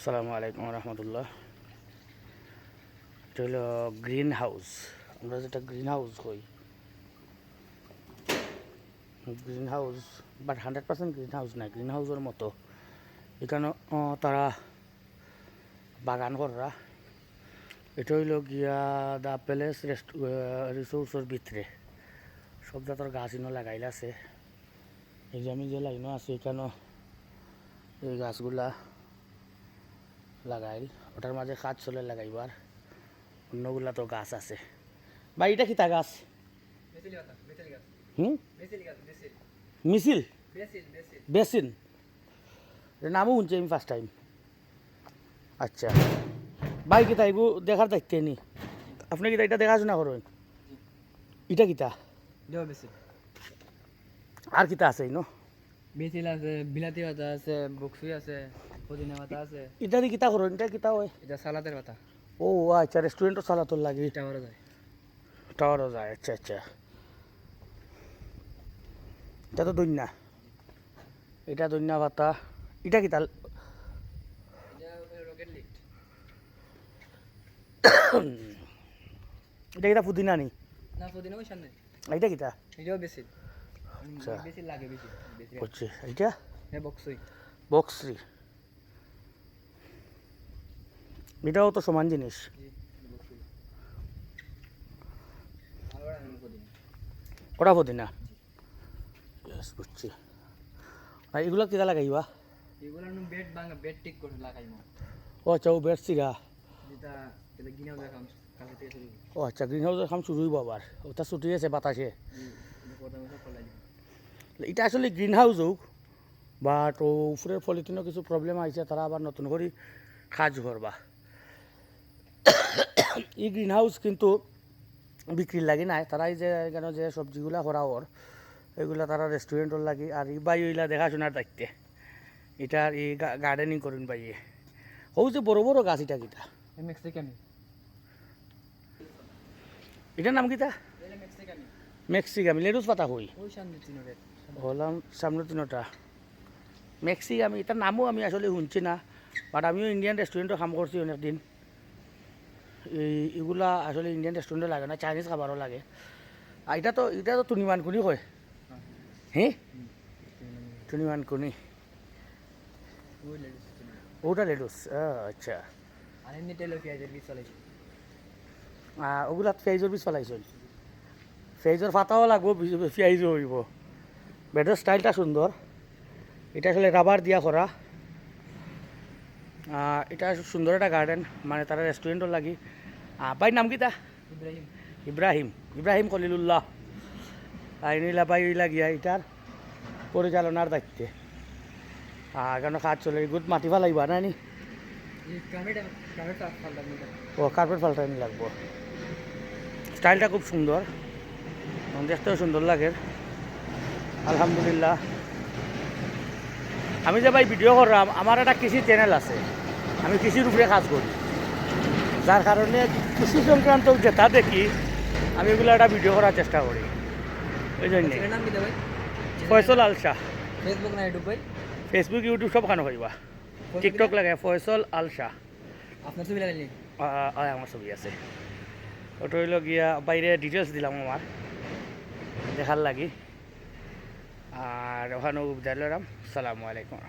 আসসালামু আলাইকুম রহমতুল্লাহ। এটা হলো গ্রিন হাউস আমরা যেটা গ্রিন হাউস কই? Greenhouse but hundred percent greenhouse না গ্রিন হাউসের মতো। এখানে তারা বাগান করা এটা হইল গিয়া দ্য প্যালেস রেস্ট রিসোর্সের ভিতরে। সব জাতের গাছ ইনো লাগাইল আছে এই যে আমি যে লাইনও আছে এখানেও এই গাছগুলা লাগাইল। ওটার মাঝে কাজ চলে লাগাইবার অন্যগুলা তো গাছ আছে। বা এটা কথা বেসিল গাছ? হুম? মিছিল? বেসিন। নামও শুনছি আমি ফার্স্ট টাইম আচ্ছা। ভাই কিতা এগু দেখার দায়িত্ব নি আপনি কিতা এটা দেখাশোনা করেন এটা কিতা? আর কিতা আছে ইনো? বেসিল আছে বিলাতি পাতা আছে বকসুই আছে। পুদিনা পাতা আছে। এটা দিয়ে কিতা করেন এটা কিতা হয়? এটা সালাদের পাতা। ও আচ্ছা রেস্টুরেন্টও চালাতর লাগে। ওরা যায়। টাওয়ারও যায় আচ্ছা আচ্ছা। এটা তো দৈন্যা এটা দৈন্যা পাতা। এটা কিতা? এটা কিতা পুদিনা নি? না পুদিনা ওই সামনে এটা কিতা? এটাও বেসিল আচ্ছা। বেসিল লাগে বেশি করছে এটা বকসুই। বক্সরি এটাও তো সমান জিনিস। নেই পুদিনা। বুঝছি। আর এগুলো কিতা লাগাইবা? এগুলো বেড ভাঙা বেড ঠিক করে লাগাইমো। ও আচ্ছা ও বেড শুরু ও আচ্ছা গ্রিন হাউসের কাম শুরু হইব আবার। ওটা ছুটি আছে বাতাসে। এটা আসলে গ্রিন হাউস হোক বাট ও উপরের পলিথিনও কিছু প্রবলেম আইছে তারা আবার নতুন করে কাজ করবা। এই গ্রিন হাউস কিন্তু বিক্রির লাগি নাই। তারা এই যে কেন যে সবজিগুলা করা ওর এগুলা তারা রেস্টুরেন্টর লাগি। আর এই বাই ওইলা দেখাশোনার দায়িত্বে। এটার এই গার্ডেনিং করুন বাইয়ে হৌ যে বড় বড় গাছ এটা কিটা এটার নাম কিটা মেক্সিকামি লেডুস পাতা হই হলাম সামনে তিনটা। মেক্সিকামি এটার নামও আমি আসলে শুনছি না বাট আমিও ইন্ডিয়ান রেস্টুরেন্টও কাম করছি অনেক দিন এগুলা আসলে ইন্ডিয়ান রেস্টুরেন্টে লাগে না চাইনিজ খাবারও লাগে। আর এটা তো এটা তো টুনিমান কুনি কয়। হ্যাঁ টুনিমান কুনি ওটা লেডুস আচ্ছা। ওগুলা পেঁয়াজের বীজ ফলাইছেন পেঁয়াজের পাতাও লাগবো পেঁয়াজও হইব। বেডের স্টাইলটা সুন্দর। এটা আসলে রাবার দিয়া করা। এটা সুন্দর একটা গার্ডেন মানে তারা রেস্টুরেন্টও লাগি। ভাই নাম কিতা ইব্রাহিম। ইব্রাহিম। ইব্রাহিম খলিলুল্লাহ। আইনিলা ভাই ওইলা গিয়া এটার পরিচালনার দায়িত্বে। কেন কাজ চলে গুড মাটি ফেলাইবা না নি? ও কার্পেট পাল্টানি লাগবো। স্টাইলটা খুব সুন্দর। দেখতেও সুন্দর লাগে। আলহামদুলিল্লাহ। আমি যে ভাই ভিডিও করলাম আমার একটা কৃষি চ্যানেল আছে। আমি কৃষির উপরে কাজ করি। যার কারণে কৃষি সংক্রান্ত যেটা দেখি আমি এগুলো একটা ভিডিও করার চেষ্টা করি। ওই জন্যে। ফয়সল আল শাহ। ফেসবুক না ইউটিউব ভাই? ফেসবুক ইউটিউব সব খানো করিবা টিকটক লাগে ফয়সল আল শাহ। আপনার ছবি লাগাইলি আমার ছবি আছে। ওটা হইল গিয়া বাইরে ডিটেলস দিলাম আমার। দেখার লাগি। আর ওখানে বিদায় লইলাম সালামু আলাইকুম।